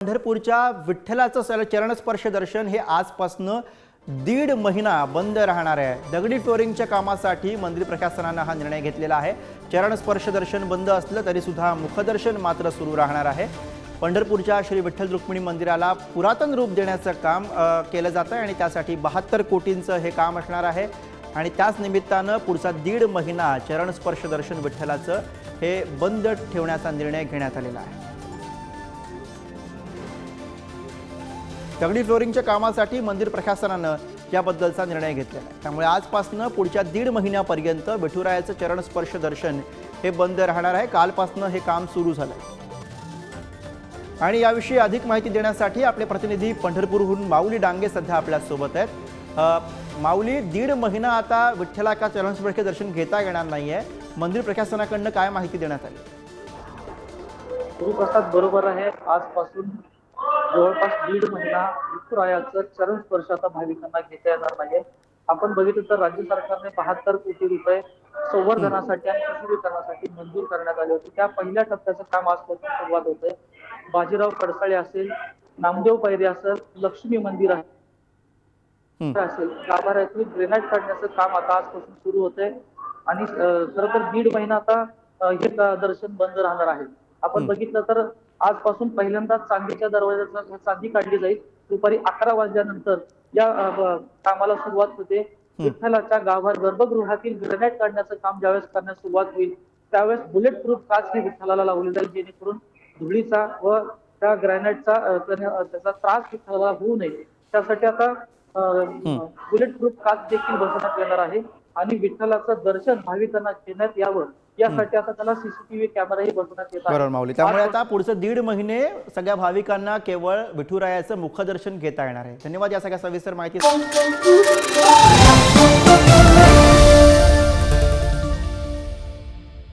पंढरपूरच्या विठ्ठलाचं सल- चरणस्पर्श दर्शन हे आजपासनं दीड महिना बंद राहणार आहे. दगडी फ्लोरिंगच्या कामासाठी मंदिर प्रशासनानं हा निर्णय घेतलेला आहे. चरणस्पर्श दर्शन बंद असलं तरी सुद्धा मुखदर्शन मात्र सुरू राहणार आहे. पंढरपूरच्या श्री विठ्ठल रुक्मिणी मंदिराला पुरातन रूप देण्याचं काम केलं जातं आहे आणि त्यासाठी बहात्तर कोटींचं हे काम असणार आहे. आणि त्याच निमित्तानं पुढचा दीड महिना चरणस्पर्श दर्शन विठ्ठलाचं हे बंद ठेवण्याचा निर्णय घेण्यात आलेला आहे. दगडी फ्लोरिंगच्या कामासाठी मंदिर प्रशासनानं याबद्दलचा निर्णय घेतलेला आहे. त्यामुळे आजपासनं पुढच्या दीड महिन्यापर्यंत विठुरायाचं चरणस्पर्श दर्शन हे बंद राहणार आहे. कालपासनं हे काम सुरू झालं आहे आणि याविषयी अधिक माहिती देण्यासाठी आपले प्रतिनिधी पंढरपूरहून माऊली डांगे सध्या आपल्यासोबत आहेत. माऊली दीड महिना आता विठ्ठला का चरणस्पर्श दर्शन घेता येणार नाहीये. मंदिर प्रशासनाकडनं काय माहिती देण्यात आली? गुरुप्रसाद बरोबर आहे. आजपासून जवळपास दीड महिना विठुरायाचं चरण स्पर्श आता भाविकांना घेता येणार नाहीये. आपण बघितलं तर राज्य सरकारने बहात्तर कोटी रुपये संवर्धनासाठी आणि सुशोभीकरणासाठी मंजूर करण्यात आले होते. त्या पहिल्या टप्प्याचं काम आजपासून सुरुवात होते बाजीराव खडसाळे असेल नामदेव पैरे असेल लक्ष्मी मंदिर आहे. असेल गाभाऱ्यातून ग्रेनाईट काढण्याचं काम आता आजपासून सुरू होतंय. आणि खर तर दीड महिना आता हे दर्शन बंद राहणार आहे. आपण. बघितलं तर आजपासून पहिल्यांदा चांदीच्या दरवाजाचा चांदी काढली जाईल. दुपारी अकरा वाजल्यानंतर या कामाला सुरुवात होते. विठ्ठलाच्या गाभार गर्भगृहातील ग्रेनाईट काढण्याचं काम ज्यावेळेस करण्यास सुरुवात होईल त्यावेळेस बुलेट प्रूफ काच ही विठ्ठलाला लावली जाईल जेणेकरून धुळीचा व त्या अं, त्याचा त्रास विठ्ठलाला होऊ नये. त्यासाठी आता बुलेट प्रूफ काच देखील बसवण्यात येणार आहे. आणि विठ्ठलाचं दर्शन भाविकांना घेण्यात यावं. यासाठी आता त्याला सीसीटीव्ही कॅमेराही बसवण्यात येत आहे. बरोबर माऊली. त्यामुळे आता पुढचं दीड महिने सगळ्या भाविकांना केवळ विठुरायाचं मुखदर्शन घेता येणार आहे. धन्यवाद या सगळ्या सविस्तर माहिती.